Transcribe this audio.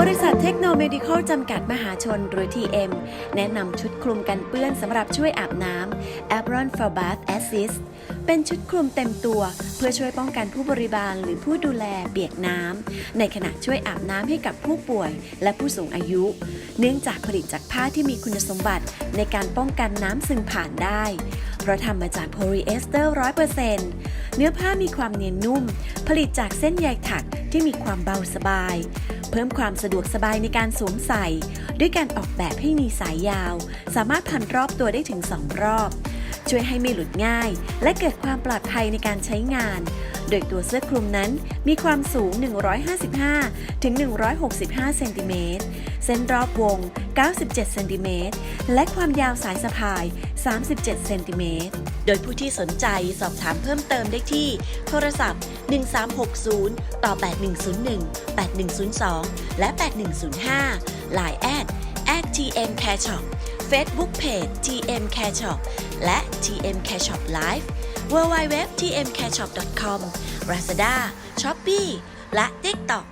บริษัทเทคโนโลยีคอลจำกัดมหาชนหรือ TM แนะนำชุดคลุมกันเปื้อนสำหรับช่วยอาบน้ำ a b r o n for Bath Assist เป็นชุดคลุมเต็มตัว เพื่อช่วยป้องกันผู้บริบาลหรือผู้ดูแลเปียกน้ำในขณะช่วยอาบน้ำให้กับผู้ป่วยและผู้สูงอายุ เนื่องจากผลิตจากผ้าที่มีคุณสมบัติในการป้องกันน้ำซึมผ่านได้ เพราะทำมาจากโพลีเอสเตอร์ร้อยเนื้อผ้ามีความเนียนนุ่ม ผลิตจากเส้นใยถักที่มีความเบาสบาย เพิ่มความสะดวกสบายในการสวมใส่ ด้วยการออกแบบให้มีสายยาว สามารถพันรอบตัวได้ถึง2รอบ ช่วยให้ไม่หลุดง่าย และเกิดความปลอดภัยในการใช้งาน โดยตัวเสื้อคลุมนั้นมีความสูง 155 ถึง 165 เซนติเมตร เส้นรอบวง 97 เซนติเมตร และความยาวสายสะพาย 37 เซนติเมตร โดยผู้ที่สนใจสอบถามเพิ่มเติมได้ที่ โทรศัพท์ 1360 ต่อ 8101 8102 และ 8105 Line tm care shop Facebook Page tm care shop และ tm care shop live www tm care shop com Lazada Shopee และ TikTok